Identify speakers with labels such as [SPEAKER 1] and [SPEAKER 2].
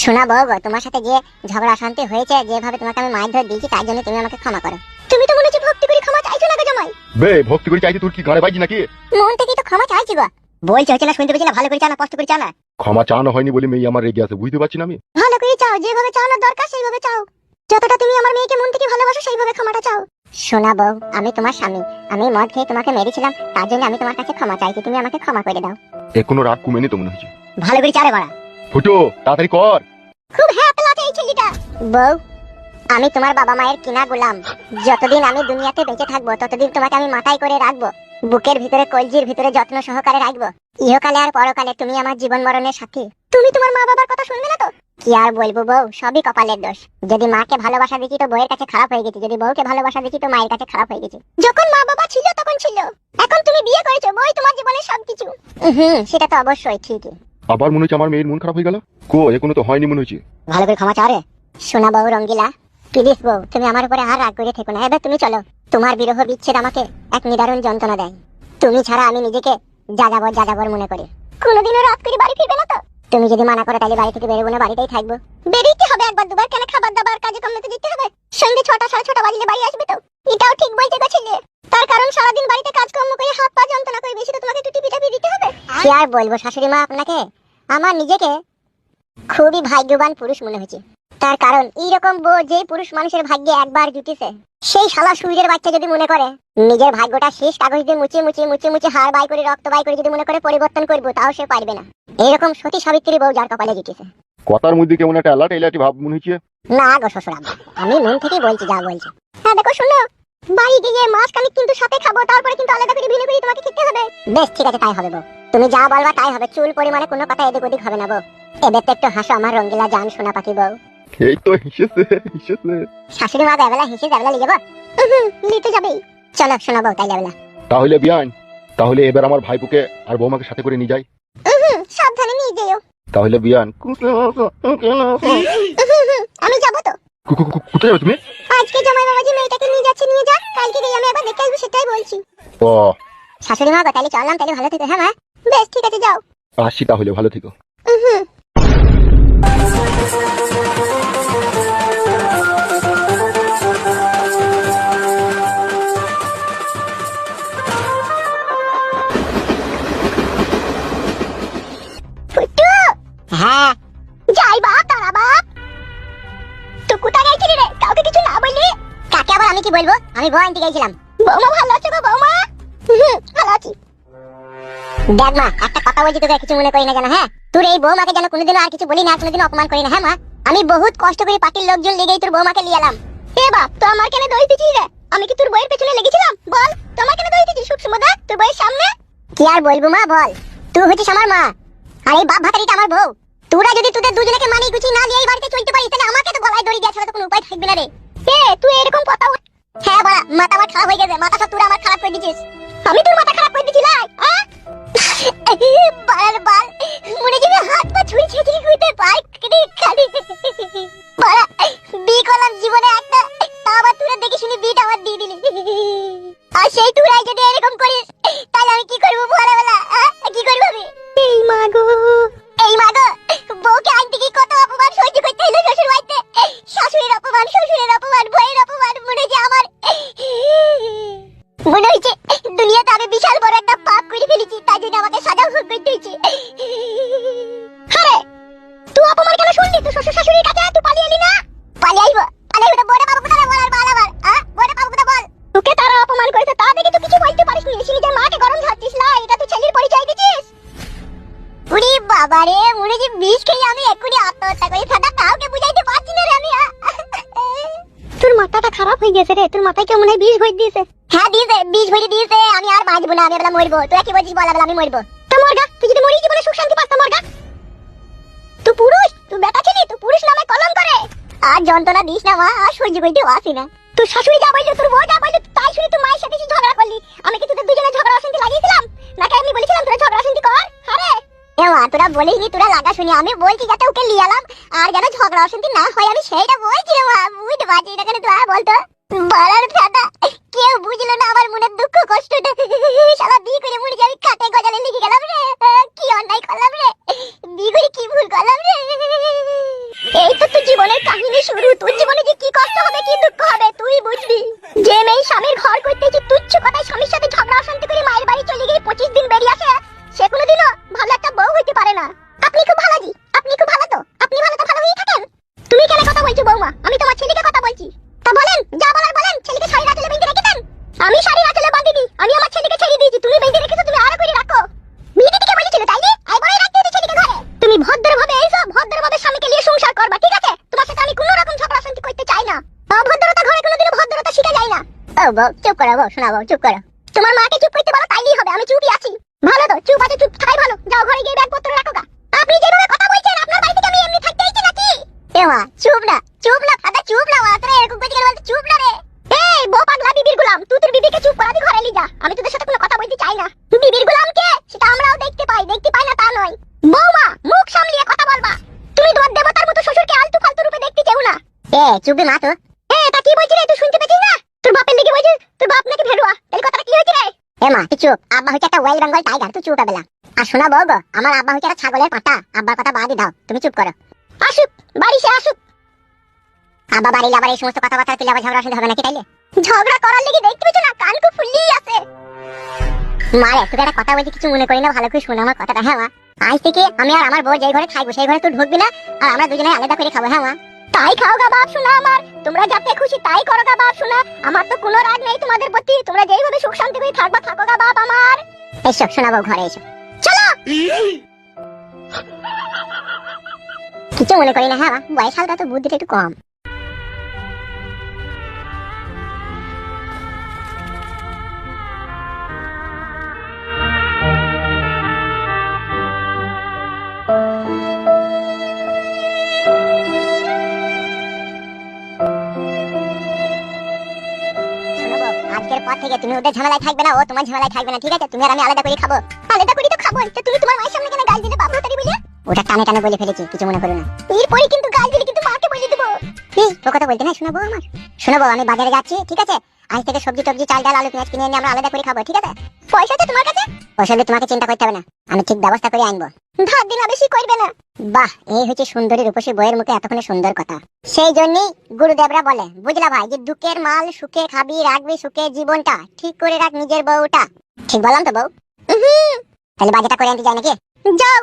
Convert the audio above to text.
[SPEAKER 1] শোনা বউ গো, তোমার সাথে যে ঝগড়া শান্তি হয়েছে যেভাবে তোমাকে আমি মাছ ধরে দিয়েছি তার জন্য তুমি আমাকে ক্ষমা করো। তুমি তো মনে হচ্ছে ভক্তি করে ক্ষমা চাইছো না গো জামাই?
[SPEAKER 2] বে ভক্তি করে চাইছি তোর কি গাড়ে বাইজি নাকি?
[SPEAKER 1] মন থেকেই তো ক্ষমা চাইছি গো। বলছে হচ্ছে না শুনতে পেয়েছি না ভালো করে চাও না কষ্ট করে চাও না
[SPEAKER 2] ক্ষমা চানো হয়নি বলে মেয়ে আমার রেগে আছে বুঝতে পারছি না আমি।
[SPEAKER 1] ভালো করে চাও যেভাবে চাওয়ানোর দরকার সেইভাবে চাও। যতটা তুমি আমার মেয়েকে মন থেকে ভালোবাসো সেইভাবে ক্ষমাটা চাও। শোনা বউ আমি তোমার স্বামী। আমি মদ খেয়ে তোমাকে মেরেছিলাম তার জন্য আমি তোমার কাছে ক্ষমা চাইছি তুমি আমাকে ক্ষমা করে দাও।
[SPEAKER 2] এখনও রাত কমেনি তো মনে হচ্ছে।
[SPEAKER 1] ভালো করে চারে বাড়া।
[SPEAKER 2] ফুটো, তাড়াতাড়ি কর।
[SPEAKER 1] খুব হ্যাপি লাগে এই ছেলেটা। বউ, আমি তোমার বাবা মায়ের কিনা গোলাম। যতদিন আমি দুনিয়াতে বেঁচে থাকব, ততদিন তোমাকে আমি মাথায় করে রাখব। বুকের ভিতরে, কলজির ভিতরে যত্ন সহকারে রাখব। ইহকালে আর পরকালে তুমি আমার জীবন মরণের সাথী। তুমি তোমার মা বাবার কথা শুনবে না তো? কি আর বলব বউ, সবই কপালের দোষ। যদি মাকে ভালোবাসা দেখি তো বউয়ের কাছে খারাপ হয়ে গেছি। যদি বউকে ভালোবাসা দেখি তো মায়ের কাছে খারাপ হয়ে গেছি। যখন মা বাবা ছিল, তখন ছিল। এখন তুমি বিয়ে করেছ বই তোমার জীবনের সবকিছু। হুম সেটা তো অবশ্যই, ঠিকই।
[SPEAKER 2] আবার মনে হচ্ছে আমার মেয়ের মন খারাপ হয়ে গেল? কো, এখনও তো হয়নি মনে হচ্ছে।
[SPEAKER 1] ভালো করে ক্ষমা চাও রে। শোনা বউ, রঙ্গিলা। প্লিজ বউ, তুমি আমার উপরে আর রাগ করে থেকো না। এবার তুমি চলো। তোমার বিরহ বিচ্ছেদ আমাকে এক নিদারুণ যন্ত্রণা দেয়। তুমি ছাড়া আমি নিজেকে যাযাবর যাযাবর মনে করি। কোনোদিনও রাত করে বাড়ি ফিরবে না তো? তুমি যদি মানা করো তাহলে বাড়ি থেকে বেরোবো না, বাড়িতেই থাকব। বেরিয়ে হবে একবার, দুবার কেন খাবার দাবার, কাজে কমতে দিতে হবে? সন্ধ্যে ছটা, সাড়ে ছটা বাজলে বাড়ি আসবে তো? এটাও ঠিক বলতে গো ছেলে। তার কারণ সারাদিন বাড়িতে কাজকর্ম করে হাত পা যন্ত্রণা করে বেশি তো তোমাকে একটু টিপি টাপি দিতে হবে? কি আর বলব শাশুড়ি মা আপনাকে? আমার নিজেকে খুবই ভাগ্যবান পুরুষ মনে হচ্ছে তার কারণ এইরকম বউ যে পুরুষ মানুষের ভাগ্যে একবার জুটিছে সেই শালা সূর্যের বাচ্চা যদি মনে করে নিজের ভাগ্যটা শেষ কাগজ দিয়ে মুচিয়ে মুচিয়ে মুচিয়ে মুচিয়ে হাড় বাই করে রক্ত বাই করে যদি মনে করে পরিবর্তন করব তাও সে পারবে না। এইরকম সতী সাবিত্রী বউ যার কপালে জুটিছে।
[SPEAKER 2] কথার মধ্যে কেমন একটা অ্যালার্ট এলাটি ভাব মনে হচ্ছে?
[SPEAKER 1] না গো শ্বশুর আমি মন থেকেই বলছি যা বলছি। হ্যাঁ দেখো শুনো বাড়ি গিয়ে মাছ খানিক কিন্তু সাথে খাব তারপরে কিন্তু আলাদা করে ভিনে ভিনে তোমাকে খেতে হবে। বেশ ঠিক আছে তাই হবে বউ। তুমি যা বলবা তাই হবে। চুল পরিমাণে কোনো কথা এদিক ওদিক হবে না বউ। এবার তো একটু হাসো আমার রঙ্গিলা জান সোনা পাখি বউ।
[SPEAKER 2] এই তো হিসেছে হিসেছে।
[SPEAKER 1] শাশুড়ি মা দেবেলা হিসেবে দেবেলা লিখে যাব? লিতে যাবেই। চলো শোনাবো তাই দেবেলা
[SPEAKER 2] তাহলে বিয়ান তাহলে এবার আমার ভাইপুকে আর বৌমাকে সাথে করে নিয়ে যাই।
[SPEAKER 1] সাবধানে নিয়ে যেও।
[SPEAKER 2] তাহলে বিয়ান
[SPEAKER 1] আমি যাব তো।
[SPEAKER 2] কোথায় যাবে তুমি?
[SPEAKER 1] আজকে জামাই বাবাজি মেয়েটাকে নিয়ে যাচ্ছে নিয়ে যা। কালকে গিয়ে আমি আবার দেখে আসব সেটাই বলছি।
[SPEAKER 2] ও।
[SPEAKER 1] শাশুড়ি মা তাহলে চললাম তাহলে ভালো থেকো হ্যাঁ মা? বেশ ঠিক আছে যাও।
[SPEAKER 2] আসছি তাহলে ভালো থেকো।
[SPEAKER 1] ফুটু! হ্যাঁ? যাই বাপ তারা বাপ তুই কোথায় গেছিলি রে কাউকে কিছু না বললি? কাকে আবার আমি কি বলব? আমি বউ আনতে গেছিলাম। বৌমা ভালো আছো গো বৌমা? দেখ মা একটা কথা বলছি তোকে কিছু মনে করি না জানা হ্যাঁ? তোর এই বৌমাকে যেন কোনোদিনও আর কিছু বলি না কোনোদিন অপমান করি না হ্যাঁ মা? আমি বহুত কষ্ট করে পার্টির লোকজন লেগেই তোর বৌমাকে নিয়ে এলাম। এ বাপ তো আমার কেন দই দিছিস রে? আমি কি তোর বইয়ের পেছনে লেগেছিলাম? বল তোমার কেন দই দিছিস? সুষমদা তোর বইয়ের সামনে। কি আর বলব মা বল। তুই হচ্ছিস আমার মা। আর এই বাপ ভাতারিটা আমার বউ। তোরা যদি তোদের দুজনকে মানি গুছি না নিয়ে এই বাড়িতে চলতে পারিস তাহলে আমাকে তো গলায় দড়ি দেওয়া ছাড়া তো কোনো উপায় থাকবে না রে। এ তুই এরকম কথা বল- হ্যাঁ বড়া মাথা আমার খারাপ হয়ে গেছে মাথা সব তোরা আমার খারাপ করে দিছিস আমি তোর মাথা দুনিয়াতে আমি বিশাল বড় একটা পাপ করে ফেলেছি, তাই জন্য আমাকে সাজা ভোগ করতে হয়েছে। আরে, তুই অপমান কেন শুনলি? তুই শ্বশুর শাশুড়ির কাছে তুই পালিয়ে এলি না? পালিয়ে আইবো পালিয়ে আইবো বড় বাবু কোথায় বলার বল আবার হ্যাঁ বড় বাবু কোথায় বল। তোকে তারা অপমান করেছে, তা দেখে তুই কিছু বলতে পারিস নি। নিজের মাকে গরম ঝাড়ছিস না এটা তুই ছেলের পরিচয় দিছিস? উরি বাবা রে মনে যে বিষ খেয়ে আমি এক্ষুনি আত্মহত্যা করি। ফাটা কাউকে বুঝাইতে পারছি না রে আমি তোর মাথাটা খারাপ হয়ে গেছে রে, তোর মাথায় কেমন হয় বিষ ভরে দিয়েছে। আর না, আমি এবার মরবো। তুই কি বলছিস বল আমি মরবো। তা মরগা, তুই যদি মরিস জীবনে সুখ শান্তি পাস তা মরগা? তুই পুরুষ, তুই বেটা ছেলে তুই পুরুষ নামে কলম করে। আর যন্ত্রণা দিস না, মা, আর সহ্য করতে আসি না। তোর শাশুড়ি যা বলল, তোর বউ যা বলল, তাই শুনে তুই মায়ের সাথে ঝগড়া করলি। আমি কি তোদের দুজনে ঝগড়া অশান্তি লাগিয়েছিলাম? নাকি আমি বলেছিলাম তোরা ঝগড়া অশান্তি কর? আরে! মা, তোরা বলিসনি, তোরা লাগা শুনি। আমি বলছি যাতে ওকে লিয়ে এলাম, আর যেন ঝগড়া অশান্তি না হয়, আমি সেইটা বলছি মা, বুঝতে পারছি না কেন তুই বলতো? বলার ফাটা কেউ বুঝলো না আমার মনের দুঃখ কষ্টটা শালা বিয়ে করে মরে যাবি খাতে গজালে লিখে গেলাম রে কি অন্যায় করলাম রে বিয়ে করে কি ভুল করলাম রে
[SPEAKER 3] তোর জীবনে যে কি কষ্ট হবে কি দুঃখ হবে তুই বুঝবি যে মেয়ে স্বামীর ঘর করতে যে তুচ্ছ কথায় স্বামীর সাথে ঝগড়া অশান্তি করে মায়ের বাড়ি চলে গিয়ে পঁচিশ দিন বেরিয়ে আসে, সে কোনোদিনও ভালো একটা বউ হইতে পারে না। আপনি খুব ভালো জি, আপনি খুব ভালো তো? আপনি ভালো তো ভালো হয়ে থাকেন? তুমি কেন কথা বলছো বৌমা? আমি তোমার ছেলেকে কথা বলছি। তা বলেন, যা বলার বলেন, ছেলেকে শাড়ি আঁচলে বেঁধে রেখেছেন আমি শাড়ি আঁচলে বাঁধিনি, আমি আমার ছেলেকে ছেড়ে দিয়েছি, তুমি বেঁধে রেখেছো, তুমি আরও করে রাখো। বিয়ে থেকে বলেছিল তাই আই বলে রাখতে হতো ছেলেকে ঘরে। তুমি ভদ্রভাবে এসো, ভদ্রভাবে স্বামীকে নিয়ে সংসার করবা, ঠিক আছে? তোমার সাথে আমি কোনো রকম ঝগড়া শান্তি করতে চাই না। অভদ্রতা ঘরে কোনোদিনও ভদ্রতা শিখা যায় না। চুপ করো বউ শোনা চুপ করো। তোমার মাকে চুপ করতে বলো, তাইলেই হবে, আমি চুপই আছি। ভালো তো, চুপ আছে, চুপ থাকাই ভালো। যাও ঘরে গিয়ে ব্যাগপত্র রাখো গা। আপনি যেভাবে কথা বলছেন, আপনার বাড়ি আমি এমনি থাকতে আইছি নাকি? এ চুপ না চুপ না, ফাদা, চুপ না, মা, তোরা এরকম গেলে বলতে, চুপ না রে। এই, বউ পাগলা বিবির গুলাম, তুই তোর বিবিকে চুপ করাবি, ঘরে লি যা। আমি তোদের সাথে কোনো কথা বলতে চাই না। বিবির গুলাম কে সেটা আমরাও দেখতে পাই দেখতে পাই না তা নয়। বৌমা মুখ সামলিয়ে কথা বলবা। তুমি তোমার দেবতার মতো শ্বশুরকে আলতু ফালতু রূপে দেখতে চাও না। এ চুপবি মা তো। এ, তা কি বলছিস রে তুই শুনতে পেছিস না তোর বাপের লিগে বলছিস তোর বাপ নাকি ভেড়ুয়া তাহলে কথাটা কি হয়েছে রে এ মা তুই চুপ আব্বা হচ্ছে একটা ওয়েল বেঙ্গল টাইগার তুই চুপ বেলা। আর শোনা বউ আমার আব্বা হচ্ছে একটা ছাগলের পাটা। আব্বার কথা বাদই দাও, তুমি চুপ করো। আসুক, বাড়ি সে আসুক। আব্বা বাড়ি আবার এই সমস্ত কথাবার্তা তুলে আবার ঝগড়া শুনতে হবে নাকি তাইলে? ঝগড়া করার লেগে দেখতে পেছো না? কান খুব ফুললেই আছে। মারে, তোকে একটা কথা বলছি, কিছু মনে করি না, ভালো করে শোনো আমার কথাটা হ্যাঁ মা? আজ থেকে আমি আর আমার বউ যেই ঘরে খাইবো সেই ঘরে তুই ঢুকবি না, আর আমরা দুজনে আলাদা করে খাব হ্যাঁ মা? তাই খাও গা বাপ শোনা আমার। তোমরা যাতে খুশি তাই করো গা বাপ শোনা আমার তো কোনো রাগ নেই তোমাদের প্রতি। তোমরা যেইভাবে সুখ শান্তি করে থাকবা থাকো গা বাপ আমার। এসব শোনাবো ঘরে এসো। চলো! কিছু মনে করি না হ্যাঁ বয়স হালকা তো বুদ্ধিটা একটু কম। আজকের পর থেকে তুমি ওদের ঝামেলায় থাকবে না, ও তোমার ঝামেলায় থাকবে না, ঠিক আছে? তুমি আর আমি আলাদা করে খাব। আলাদা করে তো খাব। তো তুমি তোমার মায়ের সামনে কেন গাল দিলে? বাবু তারি বলে ওটা টানে টানে বলে ফেলেছি? কিছু মনে করো না। এরপরে কিন্তু গাল দিলে কিন্তু মাকে বলে দেবো। এই তো কথা বলতে না শোনাবো আমার? শোনাবো, আমি বাজারে যাচ্ছি, ঠিক আছে? আজ থেকে সবজি টবজি, চাল ডাল, আলু, পেঁয়াজ কিনে এনে আমরা আলাদা করে খাব, ঠিক আছে? পয়সা আছে তোমার কাছে? পয়সা দিয়ে তোমাকে চিন্তা করতে হবে না। আমি ঠিক ব্যবস্থা করে আনব। ধার দিন বেশি করবে না। বাহ, এই হচ্ছে সুন্দরী রূপসী বইয়ের মুখে এতক্ষণে সুন্দর কথা। সেই জন্যই গুরুদেবরা বলে, বুঝলা ভাই, যে দুঃখের মাল সুখে খাবি, রাখবি সুখে জীবনটা, ঠিক করে রাখ নিজের বউটা। ঠিক বললাম তো বউ। তাহলে বাজারটা করে আনতে যাই নাকি? যাও।